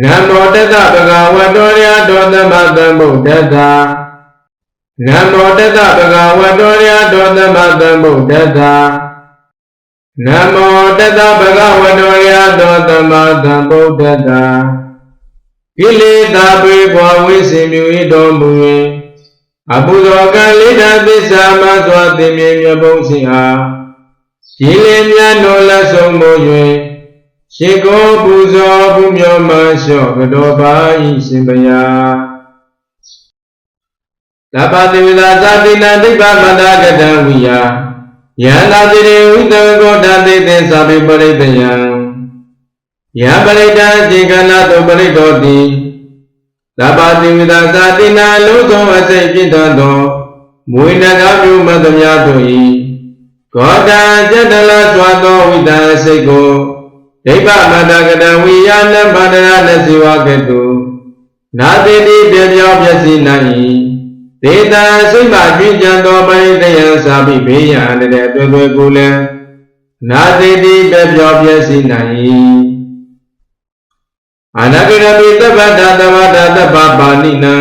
နမောတတဗဂဝတောရတောသမသမ္ဗုဒ္ဓတ္တနမောတတဗဂဝတောရတောသမသမ္ဗုဒ္ဓတ္တနမောတတဗဂဝတောရတောသမသမ္ဗုဒ္ဓတ္တကိလေသာပေကွာဝိစေမြူဤတော်မူ၍အပုဇောကံလိဒ္ဓသစ္စာမသောအသိမြင်မြတ်ဘုံစီအားဒီလင်မြတ်တော်လက်ဆုံးမူ၍ ရှိကိုပူဇော်ပူမျောမှလျှော့ကတော်ပါဤရှင်ဘုရားသဗ္ဗတိဝိသာသတိနာဒိဗ္ဗမတ္တကတံဝိယယန္တာတိရေဝိတံကောတတေသင်္သာပိပရိတယံယပရိတံခြေကနာတုပရိတောတိသဗ္ဗတိဝိသာသတိနာလုံးစုံအစိတ်ပြည့်တော်သောမွေနဂမျိုးမသမြတို့၏ကောတံကျက်တလစွာသောဝိတံအစိတ်ကို ဒိဗ္ဗမတ္တကတံဝိယနဗန္ဒရနစီဝကတုနာတိတိပြပြောင်းပျက်စီးနိုင်၏ဒေတာစိတ်မှကြည်ကြံသောပရိတယံစာပိဘေးရန်တဲ့တွေ့တွေ့ကိုလည်းနာတိတိပြပြောင်းပျက်စီးနိုင်၏အနာဂရမိတပ္ပတသဝတတပ္ပပါဏိနံ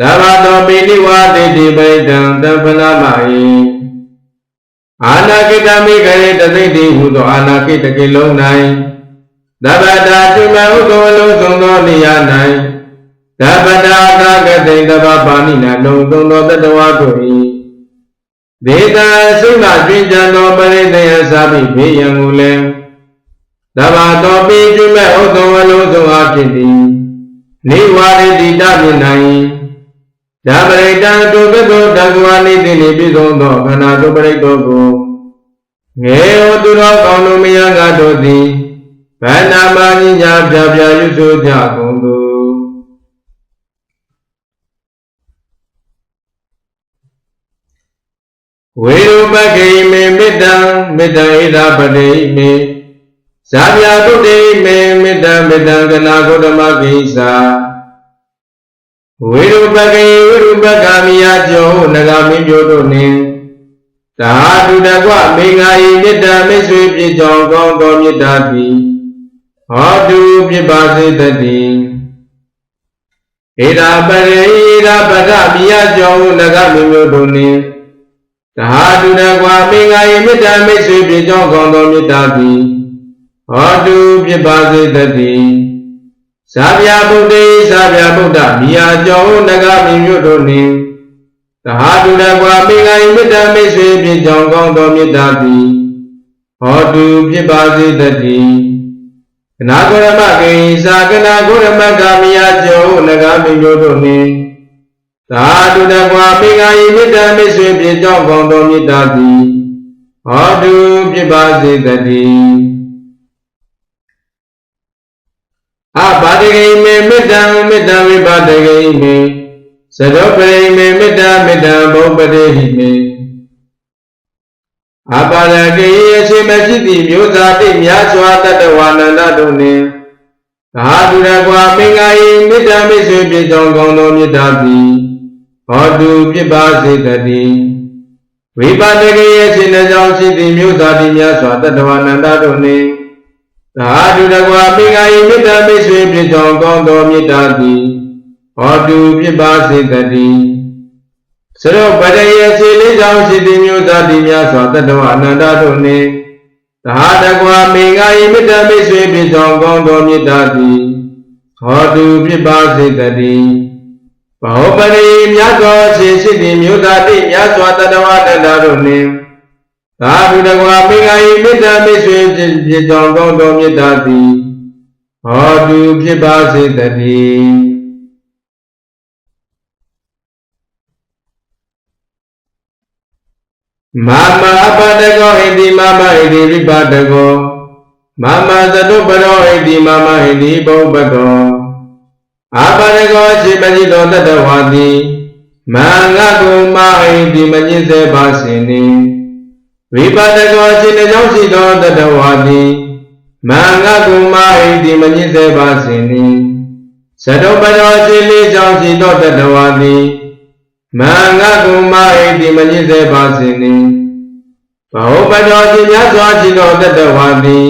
သဗ္ဗတောပိနိဝတိတိပိတံတပ္ပလမဟိ အာနာကိတမိခရေတသိတိဟုသောအာနာကိတကိလုံး၌သဗ္ဗတာတိမဟုသောအလုံးစုံသောနေရာ၌သဗ္ဗတာကာကတိတဗ္ဗပါဏိနလုံးစုံသောတတဝါတို့၏ဒေတာစိတ်မှတွင်ကြံသောပရိသေယသာပိဘေးရန်ကိုလည်းသဗ္ဗတောပိကျွမဲ့ဥသောအလုံးစုံအားဖြင့်သည်နိဝါရိတိတမြင်နိုင် ဓမ္မရိတံတုကတောတကွာနိတိနိပြည့်စုံသောခန္ဓာတုပရိတောကိုငေဟောသူတော်ကောင်းတို့မယံကတို့သည်ဗန္နာမညညာပြပြရွဆိုကြကုန်သူဝေရုပခေမေမေတ္တံမေတ္တဣဒပတိမေဇာပြတုတေမေမေတ္တမေတ္တကနာဂုတမကိစ္စ ဝေရုပကေဝေရုပကမိယကျောနဂမင်းမျိုးတို့နှင့်သာတုတကွမေငါဤမေတ္တာမိတ်ဆွေပြည့်ကြောင်းကောင်းသောမေတ္တာသည်ဟောတုပြပါစေတည်းဧရာပရေဧရာပကမိယကျောနဂမင်းမျိုးတို့နှင့်သာတုတကွမေငါဤမေတ္တာမိတ်ဆွေပြည့်ကြောင်းကောင်းသောမေတ္တာသည်ဟောတုပြပါစေတည်း သာဗျာဗုဒ္ဓေသာဗျာဗုဒ္ဓမိယာကျော်နဂမင်းမြို့တို့နှင့်သဟာတုရကွာပေငါယမေတ္တာမိတ်ဆွေပြည့်ကြောင်းကောင်းသောမေတ္တာသည်ဟောတုဖြစ်ပါစေတည်းကနာဂရမကိသာကနာဂရမကမိယာကျော်နဂမင်းမြို့တို့နှင့်သာတုရကွာပေငါယမေတ္တာမိတ်ဆွေပြည့်ကြောင်းကောင်းသောမေတ္တာသည်ဟောတုဖြစ်ပါစေတည်း အဘာတကိမေမေတ္တံမေတ္တဝိပါဒကိမေသရောပရိမေမေတ္တမေတ္တဘုပတိဟိမေအပါရကိအရှိမရှိသည့်မျိုးသားတိများစွာတတဝါနန္ဒတို့နှင့်သာဓုရကွာမင်္ဂာယိမေတ္တမိတ်ဆွေပြည့်စုံကောင်းသောမေတ္တာသည်ဟောတုပြပါစေတည်းဝိပါဒကိအရှိနှကြောင့်ရှိသည့်မျိုးသားတိများစွာတတဝါနန္ဒတို့နှင့် သာဓုတကွာပိငါယိမေတ္တာမိတ်ဆွေပြည့်စုံကောင်းသောမေတ္တာသည်ဟောတုဖြစ်ပါစေတည်းသရောပတယေစေလေးကြောင့်ရှိသည်မျိုးသားတိများစွာတတ္တဝအနန္တတို့နှင့်သာတကွာမိငါယိမေတ္တာမိတ်ဆွေပြည့်စုံကောင်းသောမေတ္တာသည်ဟောတုဖြစ်ပါစေတည်းဘောပရိမြတ်သောရှိရှိသည်မျိုးသားတိများစွာတတ္တဝအနန္တတို့နှင့် သာဓုတကွာပိငါယိမေတ္တာမိတ်ဆွေပြည့်ကြောင်းကောင်းသောမေတ္တာသည်ဟောတုဖြစ်ပါစေတည်းမာမအပတကောဟိတိမာမဟိတိဝိပါဒကောမာမသတုပရောဟိတိမာမဟိတိဘုပတောအပတကောရှိပတိတောတတဝါတိမင်္ဂကုမဟိတိမညစ်စေပါစေနှင့် ဝိပါဒကောအရှင်ကြောင့်ရှိသောတတဝါတိမင်္ဂကုမဟိတိမညစ်စေပါစေနှင့်သတုပရောအရှင်လေးကြောင့်ရှိသောတတဝါတိမင်္ဂကုမဟိတိမညစ်စေပါစေနှင့်ဘဟုပတောရှင်မြတ်စွာရှိသောတတဝါတိ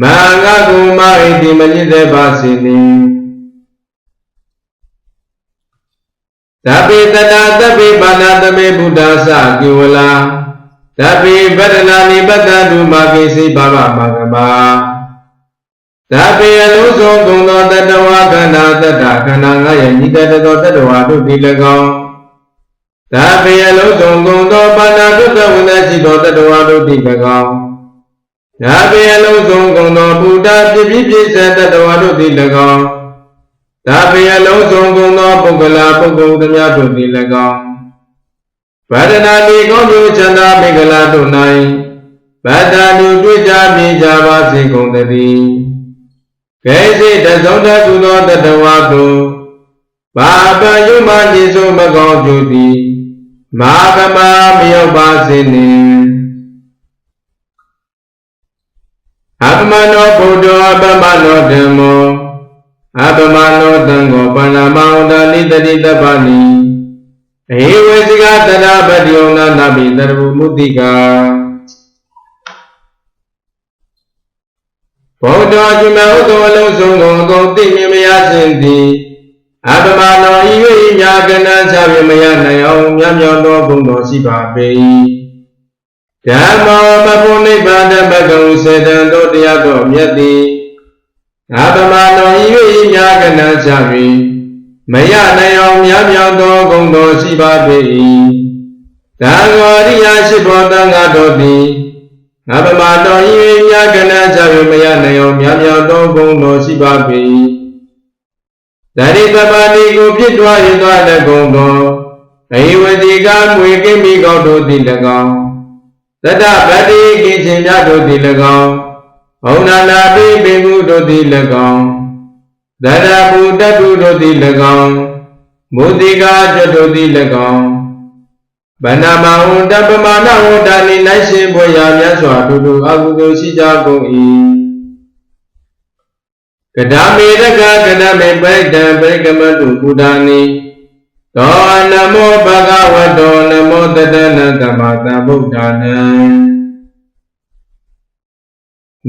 မဟာငါကုမဣတိမညစ်တဲ့ပါစေနှင့်သဗ္ဗေတတသဗ္ဗေပါဏသမေဘုဒ္ဓသကိဝလာ သဗ္ဗေပတနာနိပတ္တတုမကိစိဘာဝမဂ္ဂမသဗ္ဗေအလုံးစုံကုန်သောတတဝခန္ဓာတတ္တခန္ဓာငါရဲ့ညီတတသောတတဝတို့ဒီ၎င်းသဗ္ဗေအလုံးစုံကုန်သောပါဏတုတ္တဝိနရှိသောတတဝတို့ဒီ၎င်းသဗ္ဗေအလုံးစုံကုန်သောဘုဒ္ဓပြည့်ပြည့်ပြည့်စုံတတဝတို့ဒီ၎င်းသဗ္ဗေအလုံးစုံကုန်သောပုဂ္ဂလာပုဂ္ဂိုလ်သမျှတို့ဒီ၎င်း ဗဒနာတိကောင်းကျိုးချမ်းသာမင်္ဂလာတို့၌ဗဒ္ဒတုတွေ့ကြမြင်ကြပါစေကုန်သတည်းကေစိတသုံးတကုသောတတဝတို့ဘာပယုမတိစုမကောင်းကျိုးသည်မာကမမရောက်ပါစေနှင့်အပမနောဘုဒ္ဓအပမနောဓမ္မောအပမနောတံကိုပဏာမဝန္တနိတတိတပ္ပနိ ဧဝေစီကတရပတိယနာနာပိတရဝမုတိကာဘုဒ္ဓအရှင်မဥသောအလုံးစုံကိုအကုန်သိမြင်မရခြင်းသည်အပမနောဤ၍ညာကနံချပြမရနိုင်အောင်မြတ်မြောက်သောဘုံတော်ရှိပါပေ၏ဓမ္မောမဘုနိဗ္ဗာန်ဘဂဝုစေတံသောတရားတော်မြတ်သည်အပမနောဤ၍ညာကနံချပြီး မရနိုင်အောင်မြတ်မြောက်သောဂုဏ်တော်ရှိပါပေ၏သံဃောရိယရှိဘောတံဃာတော်သည်ငါပမာတော်ဤမြတ်ကနချ၍မရနိုင်အောင်မြတ်မြောက်သောဂုဏ်တော်ရှိပါပေ၏တရိတပတိကိုပြစ်တွားရသောတကုံတော်အိဝတိကမွေကိမိကောက်တို့သည်၎င်းတတဗတိကိခြင်းမြတ်တို့သည်၎င်းဘုံနာနာပိပိမှုတို့သည်၎င်း သရဗုတတုတို့သည်၎င်းမုတိကာကျွတ်တို့သည်၎င်းဗန္နမဝန္တပမာဏဝန္တနိနိုင်ရှင်ဘွေရာမြတ်စွာဘုသူအကုသိုလ်ရှိကြကုန်၏ကဒမေရကကဒမေပရိဒံပရိကမတုဘုဒ္ဓာနိသောနမောဘဂဝတောနမောတတနကမတံဗုဒ္ဓနံ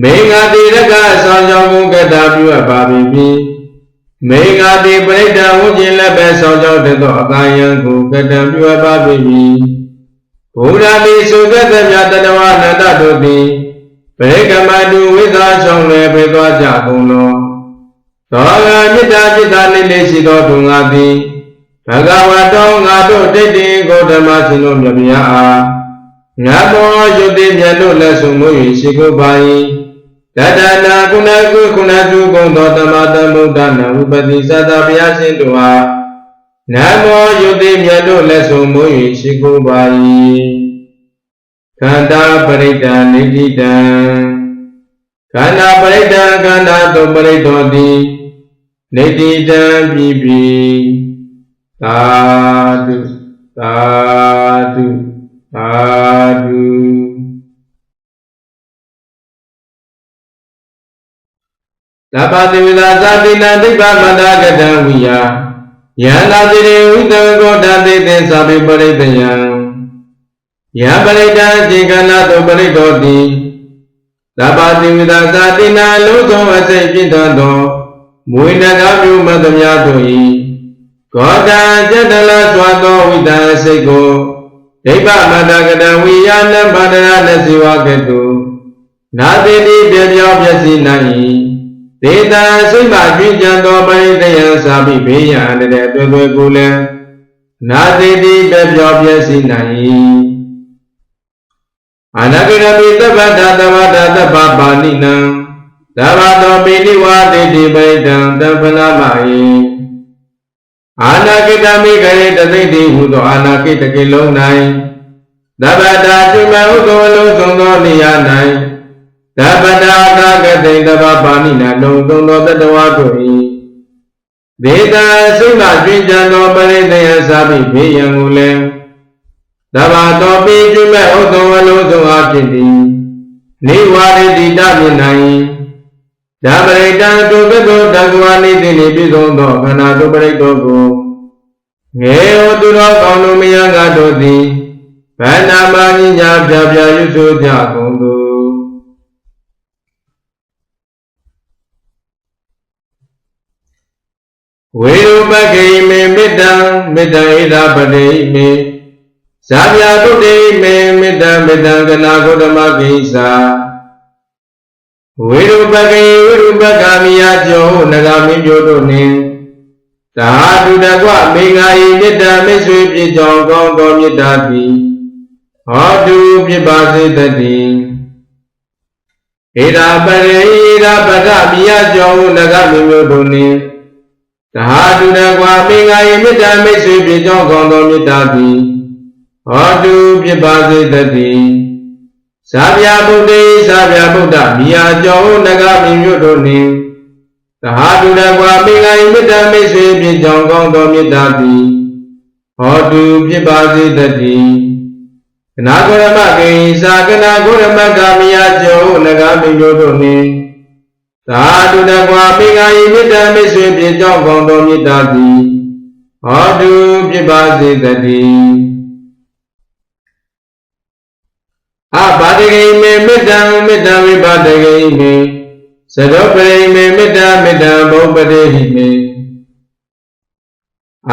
မေငါတိရကအဆောင်ကြောင့်ဘုကတာပြုအပ်ပါပြီ မေဃာတိပရိဒံဝုကျင်လက်ပဲဆောင်ကြောက်တဲ့သောအကာယံကိုကတံပြုအပ်ပါပြီဘုရားတိသုကတမြတ်တဝနန္တတို့သည်ပရိကမတုဝိသဆောင်လည်းပြေသွားကြကုန်လောသောကမေတ္တာจิตာနေလေးရှိသောသူငါသည်ဘဂဝတောငါတို့တိတ်တင်ဂေါတမရှင်တို့မြတ်များအားငါမောယုတ်တိမြတ်တို့လက်ဆုံမှု၍ရှိခိုးပါ၏ တတနာကုဏကုကုဏတုကုံသောတမတမုဒ္ဒနာဥပတိသတ္တဘုရားရှင်တို့ဟာနမောယုတိမြတ်တို့လက်ဆုံမိုး၍ရှိခိုးပါ၏ခန္ဓာပရိဒံနေတိတံခန္ဓာပရိဒံခန္ဓာတုပရိဒောတိနေတိတံပြီပြီသာဓုသာဓုသာဓု သဗ္ဗတိဝိသာသတိနံဒိဗ္ဗမန္တကတံဝိယယန္တာတိရေဝိတံကောတတိသင်္သာပိပရိတယံယပရိတံအင်္ဂနာတောပရိတောတိသဗ္ဗတိဝိသာသတိနံလုံးစုံအစိတ်ပြည့်သောမွေနဂမျိုးမသမြတို့၏ကောတံကျတလစွာသောဝိတံအစိတ်ကိုဒိဗ္ဗမန္တကတံဝိယနံဗန္ဒရနစီဝကတုနာတိတိပြပြောပျက်စီနိုင်၏ ဒေတာစိတ်မှကျွင်းကြံသောပရိသယံစာပိဘေးရန်တဲ့တွေ့တွေ့ကိုလည်းနာတိတိပြပြောပြစီနိုင်၏အနာဂရမိသဗ္ဗတာသဗ္ဗတာသဗ္ဗပါဏိနံသဗ္ဗတောပိနိဝါတိတိပိတံတပ္ပနာမယိအာနာကိတမိခရေတသိတိဟုသောအာနာကိတကိလုံး၌သဗ္ဗတာကျွမဟုသောအလုံးစုံသောနေရာ၌ သဗ္ဗတာကာကတိတဗ္ဗပါဏိနာလုံးသုံးသောတတဝါတို့၏ဒေတာစိတ်မှကျွင်ကြံသောပရိသေယသာပိဘေးရန်ကိုလည်းသဗ္ဗတောပိကျွမဲ့ဥသောအလုံးစုံအားဖြင့်သည်နေဝါရိတိတမြင်နိုင်ဓမ္မရိတံတုပတောတကွာနိတိနေပြည့်စုံသောခန္ဓာတုပရိတောကိုငယ်ဟောသူတော်ကောင်းတို့မယံကတို့သည်ဗန္နာမညညာပြပြရွဆိုကြကုန် ဝေရုပကိမေမေတ္တံမေတ္တဣဒပတိမေဇာပြတုတေမေမေတ္တမေတ္တကနာဂုတမကိစ္စဝေရုပကိဝေရုပကမိယကျောနဂမင်းပြောတို့နှင့်သာတုတကွမေငါဤမေတ္တမေဆွေပြေကြောင့်ကောင်းသောမေတ္တာသည်ဟောတုပြပါစေတည်းဣဒပရိဣဒပကမိယကျောနဂမင်းမျိုးတို့နှင့် တဟာတုတကွာမေငါယမေတ္တာမိတ်ဆွေပြေကြောင်းကောင်းသောမေတ္တာသည်ဟောတုဖြစ်ပါစေတည်းသာဗျာဗုဒ္ဓေသာဗျာဗုဒ္ဓမိယာကျော်နဂမင်းမြို့တို့နှင့်တဟာတုတကွာမေငါယမေတ္တာမိတ်ဆွေပြေကြောင်းကောင်းသောမေတ္တာသည်ဟောတုဖြစ်ပါစေတည်းကနာဂရမကိသာကနာဂရမကမိယာကျော်နဂမင်းမြို့တို့နှင့် သာတုတကွာပေကာယိမေတ္တာမိတ်ဆွေပြေကြောင်းကောင်းသောမေတ္တာသည်ဟောတုဖြစ်ပါစေတည်းအဘာတကိမေမေတ္တံမေတ္တဝိပါဒကိမေသရောပရိမေမေတ္တမေတ္တဘုပတိဟိမေ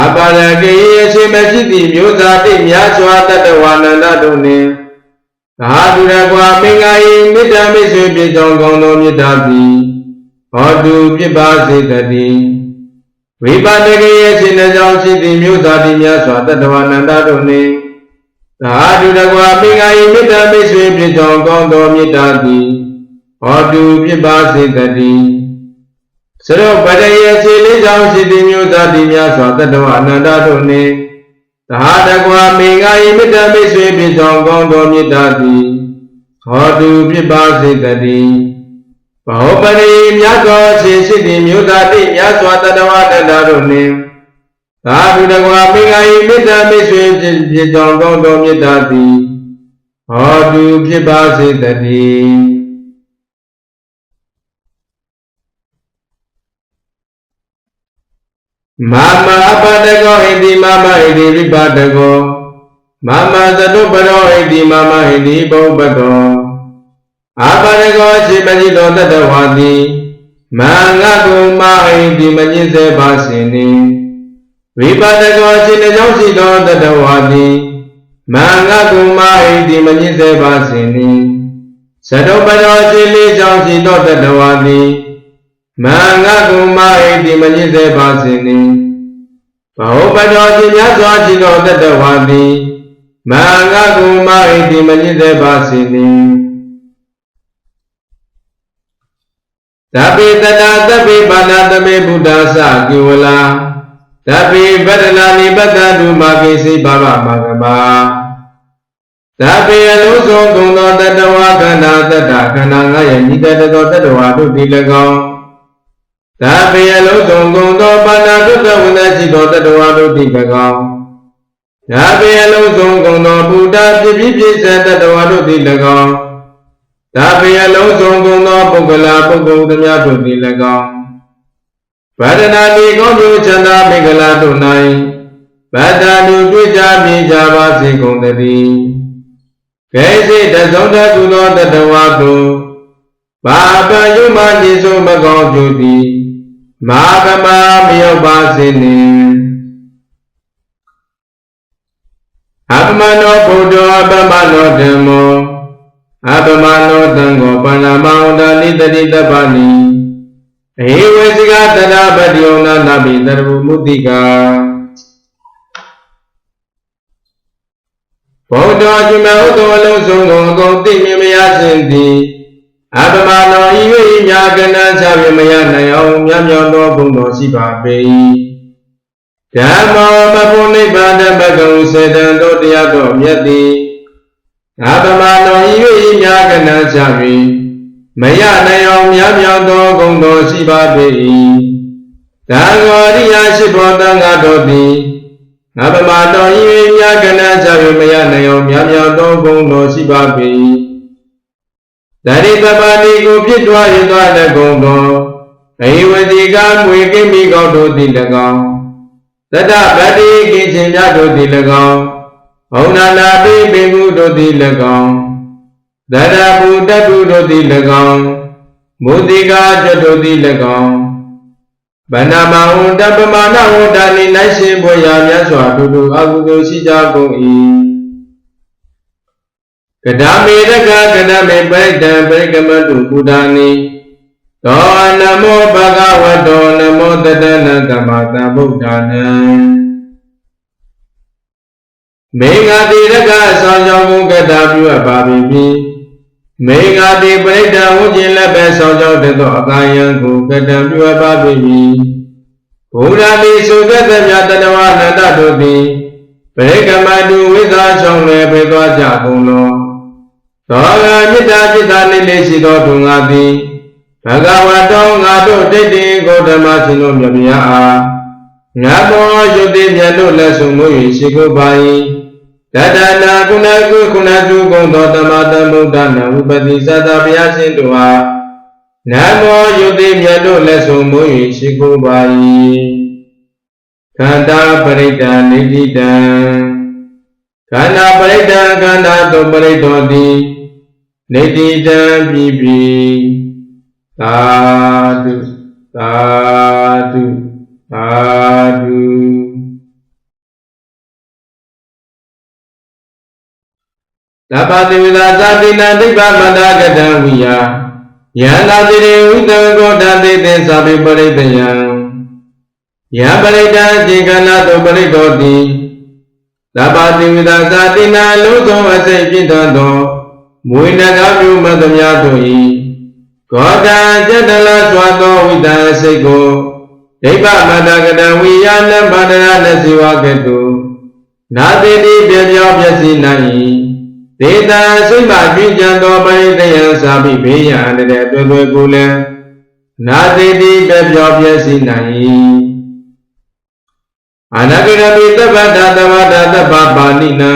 အပါရကေယရှိမရှိသည့်မျိုးသားတိများစွာတတ္တဝါနန္ဒတို့နှင့်သာဓုရကွာမင်္ဂာယိမေတ္တာမိတ်ဆွေပြေကြောင်းကောင်းသောမေတ္တာသည် ဟောတုပြပါစေတည်းဝိပါဒကေယရှင်နှကြောင့်ရှိသည့်မြို့သားတိများစွာတတ္တဝနန္တတို့နှင့်သာဓုတကွာပိငါယိမေတ္တာမိတ်ဆွေဖြစ်ကြောင်းကောင်းသောမေတ္တာသည်ဟောတုပြပါစေတည်းသရောပတယေခြေလေးကြောင့်ရှိသည့်မြို့သားတိများစွာတတ္တဝအနန္တတို့နှင့်သာတကွာမိငါယိမေတ္တာမိတ်ဆွေဖြစ်ကြောင်းကောင်းသောမေတ္တာသည်ဟောတုပြပါစေတည်း ဘောပရိမြတ်သောရှင်ရှိသည့်မြို့သားတိမြတ်စွာတတဝတတတို့နှင့်သာဓုတကွာပိငါယိမေတ္တာမိတ်ဆွေဖြစ်ကြောင်းကောင်းသောမေတ္တာသည်ဟောတုဖြစ်ပါစေတည်းမမအပတကောဟိတိမမဟိတိဝိပါဒကောမမသတုပရောဟိတိမမဟိတိဘုပ္ပတော အာပါရကောခြေပတိတော်တတဝါတိမင်္ဂကုမဟိတိမညစ်စေပါစင်နိဝိပါဒကောခြေနှကြောင့်ရှိတော်တတဝါတိမင်္ဂကုမဟိတိမညစ်စေပါစင်နိသတုပတော်ခြေလေးကြောင့်ရှိတော်တတဝါတိမင်္ဂကုမဟိတိမညစ်စေပါစင်နိဘောပတော်ခြေများစွာရှိတော်တတဝါတိမင်္ဂကုမဟိတိမညစ်စေပါစင်နိ သဗ္ဗေတနာသဗ္ဗေပါဏသမေဘုဒ္ဓသကိဝလာသဗ္ဗေပတနာနိပတ္တတုမာကိစိဘာဝမဂမသဗ္ဗေအလုံးစုံကုန်သောတတဝါခန္ဓာတတ္တခန္ဓာငါရဲ့ဤတတသောတတဝါတို့ဒီ၎င်းသဗ္ဗေအလုံးစုံကုန်သောပါဏတုတ္တဝိနရှိသောတတဝါတို့ဒီ၎င်းသဗ္ဗေအလုံးစုံကုန်သောဘုဒ္ဓပြည့်ပြည့်ပြည့်စုံတတဝါတို့ဒီ၎င်း ဒါပေအလုံးစုံကုန်သောပုဂ္ဂလာပုဂ္ဂိုလ်သမျှတို့သည်၎င်းဗဒနာတိကောမျိုးချန္တာမင်္ဂလာတို့၌ဗဒ္ဒတုတွေ့ကြမြင်ကြပါစေကုန်တည်းကေစိတဆုံးတကုသောတတဝါတို့ဘာပယုမညိစုမကောင်းကြသည်မာကမမရောက်ပါစေနှင့်အပမနောဘုဒ္ဓအပမနောဓမ္မော အပမနောတံကိုပဏမောတနိတတိတပ္ပနိအေဝေစိကတရပတိယနာနာပိတရဘုမုတိကာဘုဒ္ဓအရှင်မဟုတ်သောအလုံးစုံကိုအကုန်သိမြင်မရခြင်းသည်အပမနောဤ၍မြာကဏ္ဍချပြမရနိုင်အောင်မြတ်မြောက်သောဘုံတော်ရှိပါပေ၏ဓမ္မောမဘုနိဗ္ဗာန်တပကံစေတံတို့တရားတော်မြတ်သည်ငါပမာတော်ဤ၍ ဤများကနချ၍မရနိုင်အောင်များမြောက်သောဂုဏ်တော်ရှိပါပေ၏တံဃောရိယရှိဘောတံဃာတော်သည်ငါပမာတော်ဤ၍များကနချ၍မရနိုင်အောင်များမြောက်သောဂုဏ်တော်ရှိပါပေ၏တရိတပတိကိုပြစ်တွားရသောတကုံတော်အေဝတိကမွေကိမိကောက်တို့သည်၎င်းတတဗတ္တိကိခြင်းများတို့သည်၎င်းဘုံနာနာပိပိမှုတို့သည်၎င်း သရဗုတ္တုတို့သည်၎င်းမုတိကာကျွတ်တို့သည်၎င်းဗန္နာမဝန္တပမာဏဝန္တနိနိုင်ရှင်ဘွေရာမြတ်စွာဘုသူအကုသိုလ်ရှိကြကုန်၏ကဒမေရကကဒမေပရိတံပရိကမတုဘုဒ္ဓနိသောနမောဘဂဝတောနမောတတနကမတံဗုဒ္ဓနံမေဃတိရကဆောင်ကြောင်းကိုကတာပြုအပ်ပါပြီ မေဃတိပရိတံဝုကျင်လက်ပဲဆောင်ကြောင်းတသောအကာယံကိုကတံပြုအပ်ပါပြီဘုရားတိသုကတမြတတဝနန္တတို့သည်ပရိကမတုဝိသချောင်းလည်းပြေသွားကြကုန်လောသောကမေတ္တာจิตာနေလေးရှိသောသူငါသည်ဘဂဝတောငါတို့တိတ်တိဂေါတမရှင်တို့မြတ်များအားငါမောယုတ်တိမြတ်တို့လက်ဆုံမှု၍ရှိခိုးပါ၏ တတနာကုဏကုခုဏတုကုံသောတမတမုဒ္ဒနာဥပတိသတ္တဘုရားရှင်တို့အားနမောယုတ်တိမြတ်တို့လက်ဆုံမှု၍ရှိခိုးပါ၏ခန္ဓာပရိဒာနေတိတံခန္ဓာပရိဒာခန္ဓာတုပရိဒောတိနေတိတံပြီပြီသာဓုသာဓုသာဓု သဗ္ဗတိဝိသာသတိနံဒိဗ္ဗမန္တကတံဝိယယန္တာတိရေဝိတံကောတတိသင်္သာပိပရိတယံယပရိတံခြေကနာတုပရိတောတိသဗ္ဗတိဝိသာသတိနံလုံးစုံအစိတ်ပြည့်သောမွေနဂမျိုးမသမြတို့၏ကောတံကျတလစွာသောဝိတံစိတ်ကိုဒိဗ္ဗမတကတဝိယနဗန္ဒရနစီဝကတုနာတိတိပြပြောပျက်စီးနိုင်၏ ဒေတာစိတ်မှပြင်းကြံသောပရိသေယစာပိဘေးရန်တဲ့တွေ့တွေ့ကိုလည်းနာတိတိပြပြောပျက်စီးနိုင်၏အနာဂရမိတပ္ပတသဝတသဗ္ဗပါဏိနံ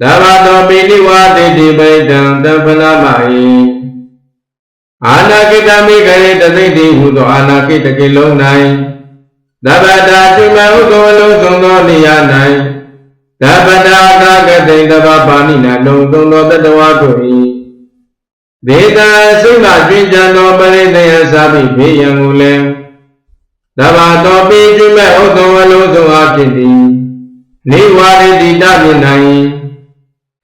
သဗ္ဗသောပိနိဝါတိတိပိတံတပ္ပနာမဟိအာနာကိတမိခရေတသိတိဟုသောအာနာကိတကိလုံး၌သဗ္ဗတာတိမဟုသောလုံးစုံသောနေရာ၌ သဗ္ဗတာကာကတိတဗ္ဗပါဏိနာလုံးစုံသောတတဝါတို့၏ဒေတာစိတ်မှကျွင်ကြံသောပရိသေယသာပိဘေးရန်ကိုလည်းသဗ္ဗတောပိကျွမဲ့ဥသောအလုံးစုံအားဖြင့်သည်နေဝါရိတိတမြင်နိုင်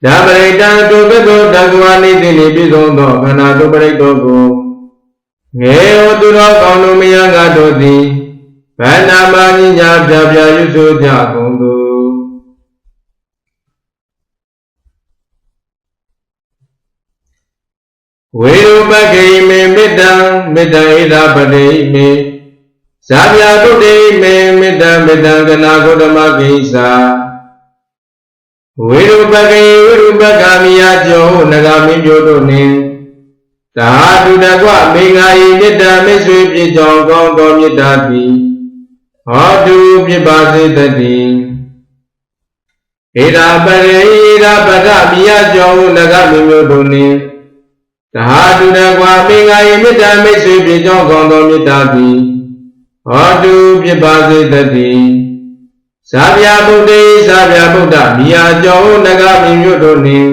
ဓမ္မရိတံတုပတောတကွာနိတိနိပြည့်စုံသောခန္ဓာတုပရိတောကိုငယ်ဟောသူတော်ကောင်းတို့မယံကတို့သည်ဗန္နာမညညာပြပြရွဆိုကြကုန်သူ ဝေရုပကိမေမေတ္တံမေတ္တဣဒပတိမေဇာပြတုတေမေမေတ္တမေတ္တကနာဂုတမကိစ္ဆာဝေရုပကေဝေရုပကမိယကျော်နဂမင်းမျိုးတို့နှင့်သာတုတကွမေငါဤမေတ္တာမိတ်ဆွေပြည့်ကြောင်းကောင်းသောမေတ္တာသည်ဟောတုပြပါစေတည်းဧရာပရေဧရာပဒမိယကျော်နဂမင်းမျိုးတို့နှင့် သာတုတကွမေငါဤမေတ္တာမိတ်ဆွေပြည့်ကြောင်းကောင်းသောမေတ္တာသည်ဟောတုပြပါစေတည်းသာဗျာဗုဒ္ဓေသာဗျာဗုဒ္ဓမိယာကျော်နဂမင်းမြို့တို့နှင့်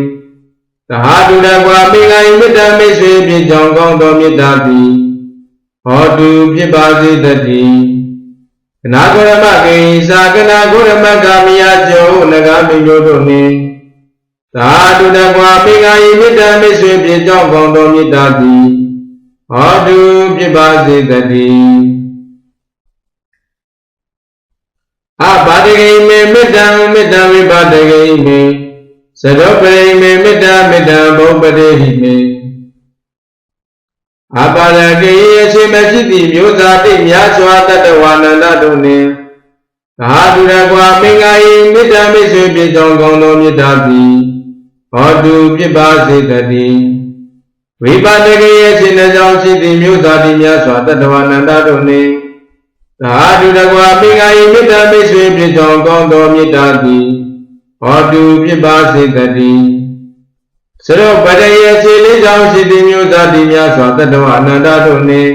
သဟာတုရကွာမေဃိမေတ္တာမိတ်ဆွေပြည့်ကြောင်းကောင်းသောမေတ္တာသည်ဟောတုဖြစ်ပါစေတည်းကနာဂရမကိသာကနာဂရမကမိယာကျော်နဂမင်းမြို့တို့နှင့် သာတုရကွာမေဃိမေတ္တာမိတ်ဆွေပြည့်ကြောင်းကောင်းသောမေတ္တာသည်ဟောတုဖြစ်ပါစေတည်းအပါဒဂိမေမေတ္တံမေတ္တဝိပါဒဂိမေသရောပရိမေမေတ္တမေတ္တဘုပ္ပတိဟိမေအပါဒဂိအချိန်မရှိသည့်မျိုးသားတိများစွာတတဝါနန္ဒတို့နှင့်သာဓုရကွာမင်္ဂာယိမေတ္တမိတ်ဆွေပြေကြောင်းကောင်းသောမေတ္တာသည် ဟောတုဖြစ်ပါစေတည်းဝိပါဒဂိအချိန်နှကြောင့်ရှိသည့်မျိုးသားတိများစွာတတဝါနန္ဒတို့နှင့်သာဓုတကွာပိဃာယိမေတ္တာမိတ်ဆွေဖြစ်ကြောင်းကောင်းသောမေတ္တာသည်ဟောတုဖြစ်ပါစေတည်းသရောပတရေခြေလေးကြောင့်ရှိသည်မျိုးသားတိများစွာတတ္တဝအနန္တတို့နှင့်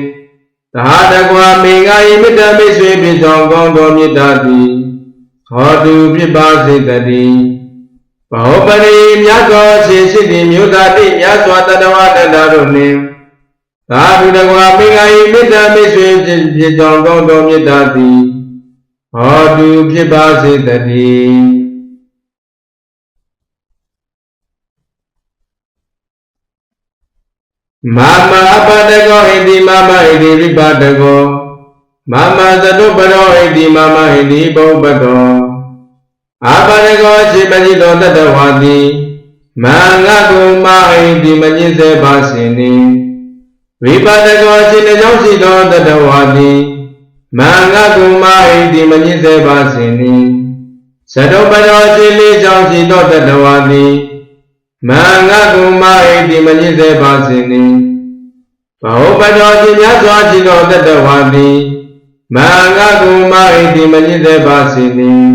သာတကွာပိဃာယိမေတ္တာမိတ်ဆွေဖြစ်ကြောင်းကောင်းသောမေတ္တာသည်ဟောတုဖြစ်ပါစေတည်း ဘောပရိမြတ်သောခြေရှိသည်မျိုးသားတိများစွာတတ္တဝတ္တတို့နှင့်သာဓုတကွာမင်္ဂယိမေတ္တာမိတ်ဆွေဖြစ်ကြောင်းကောင်းသောမေတ္တာသည်ဟောတုဖြစ်ပါစေတည်းမာမအပတကောဟိတိမာမဟိတိဝိပါတကောမာမသတုပရောဟိတိမာမဟိတိဘုပတော အပတကောရှိပတိတောတတဝါတိမင်္ဂကုမဟိတိမညစ်စေပါစေနှင့်ဝိပါဒကောရှိတကြောင့်ရှိသောတတဝါတိမင်္ဂကုမဟိတိမညစ်စေပါစေနှင့်သတုပရောရှိလေးကြောင့်ရှိသောတတဝါတိမင်္ဂကုမဟိတိမညစ်စေပါစေနှင့်ဘောပတောရှိမြတ်စွာရှိသောတတဝါတိမင်္ဂကုမဟိတိမညစ်စေပါစေနှင့်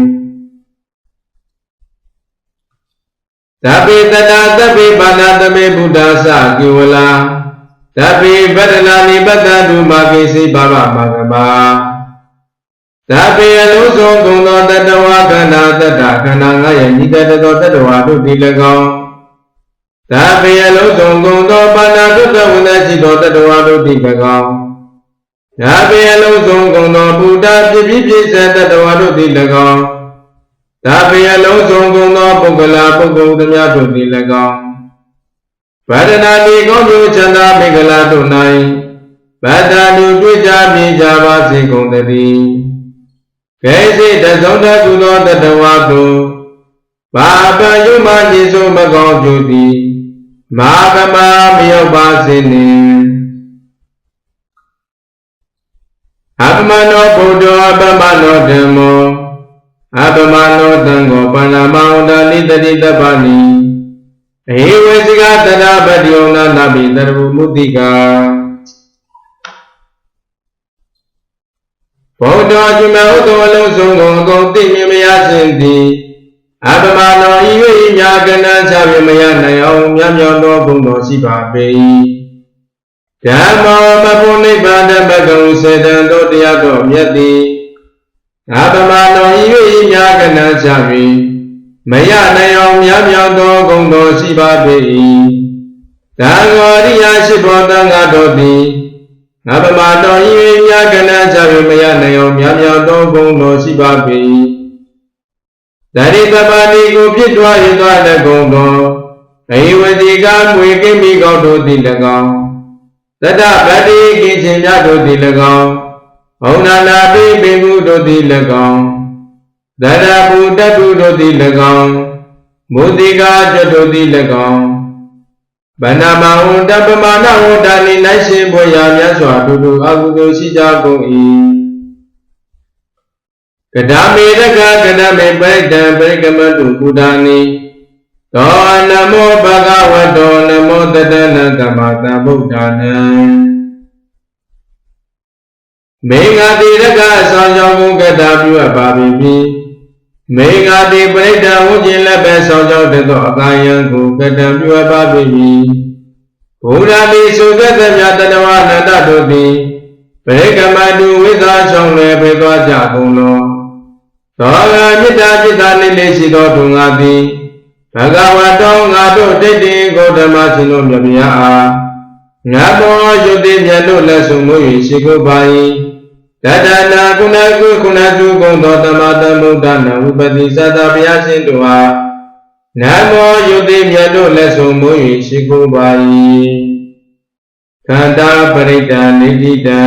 သဗ္ဗေတတသဗ္ဗေပါဏသမေဘုဒ္ဓသကိဝလာသဗ္ဗေပတ္တနာနိပတ္တတုမာကိစိဘာဝမဂ္ဂမာသဗ္ဗေအလုံးစုံကုန်သောတတဝါခန္ဓာတတ္တခန္ဓာငါရဲ့ညီတတ်သောတတဝါတို့ဒီ၎င်းသဗ္ဗေအလုံးစုံကုန်သောပါဏတုတ္တဝနရှိသောတတဝါတို့ဒီ၎င်းသဗ္ဗေအလုံးစုံကုန်သောဘုဒ္ဓပြည့်ပြည့်ပြည့်စုံတတဝါတို့ဒီ၎င်း ဒါပေအလုံးစုံကုန်သောပုဂ္ဂလာပုဂ္ဂိုလ်သမျှတို့သည်၎င်းဗဒနာတိကောင်းကျိုးချမ်းသာမင်္ဂလာတို့၌ဗဒ္ဒတုတွေ့ကြမြင်ကြပါစေကုန်သတည်းကေစိတဆုံးတကုသောတတဝါတို့ဘာပံယုမညည်ဆိုမကောင်းကျိုးသည်မာကမမရောက်ပါစေနှင့်အပမနောဘုဒ္ဓအပမနောဓမ္မော အပမနောတံကိုပဏမောတလိတတိတပ္ပနိအေဝေစိကတတပတ္တိယနာနာမိတရဝမုတိကာဘုဒ္ဓအရှင်မဥသောအလုံးစုံကိုအကုန်သိမြင်မရခြင်းသည်အပမနောဤ၍မြာကဏ္ဍချပြမရနိုင်အောင်မြတ်မြောင်သောဘုံတော်ရှိပါပေ၏ဓမ္မောမဘုနိဗ္ဗာန်ဘဂဝစေတံသောတရားတော်မြတ်သည် အပမနောဤ၍မြာကဏ္ဍချပြီးမရနိုင်အောင်မြတ်မြောင်သောဂုဏ်တော်ရှိပါပေ၏တံဃောရိယရှိဘောတံဃာတော်သည်ငါပမာတော်ဤမြတ်ကဏ္ဍချပြီးမရနိုင်အောင်မြတ်မြောင်သောဂုဏ်တော်ရှိပါပေ၏တရိတပတိကိုပြစ်တွားရသောတကုံတော်အိဝတိကမွေကိမိကောက်တို့သည်၎င်းတတဗတိကိခြင်းမြတ်တို့သည်၎င်း ဘုံနာနာပိပိမှုတို့သည်၎င်းသရပုတတုတို့သည်၎င်းမုတိကာကျွတ်တို့သည်၎င်းဗန္နမဝန္တပမာဏဝန္တနိနိုင်ရှင်ဘွေရာမြတ်စွာတို့တို့အကုသိုလ်ရှိကြကုန်၏ကဒမေရကကဒမေပိတံပရိကမတုဘုဒ္ဓနိသောနမောဘဂဝတောနမောတတနကမတံဗုဒ္ဓနံ မေငါတိရကအဆောင်ကြောင့်ဘုကတာပြုအပ်ပါပြီမေငါတိပရိဒံဝုကျင်လက်ပဲဆောင်ကြောင့်တသောအကာယံကိုကတံပြုအပ်ပါပြီဘုရားတိသုကတမြတတဝနန္တတို့သည်ပရိကမတုဝိသချောင်းလည်းပြေသွားကြကုန်လောသောကမေတ္တာจิตာလေးလေးရှိသောသူငါသည်ဘဂဝတောငါတို့တိတ်တင်ဂေါတမရှင်တို့မြတ်မြတ်အားငါဘောယုတ်တိမြတ်တို့လက်ဆုံမှု၍ရှိခိုးပါ၏ တတနာကုဏကုကုဏတုကုံသောတမတမုဒ္ဒနာဝိပတိသတ္တဘုရားရှင်တို့ဟာနမောယုတ်တိမြတ်တို့လက်ဆုံမှု၍ရှိခိုးပါ၏ခန္ဓာပရိဒာနေတိတံ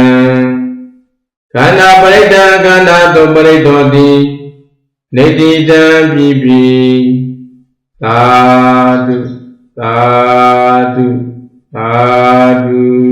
ခန္ဓာပရိဒာခန္ဓာတုပရိဒောတိနေတိတံပြီပြီသာဓုသာဓုသာဓု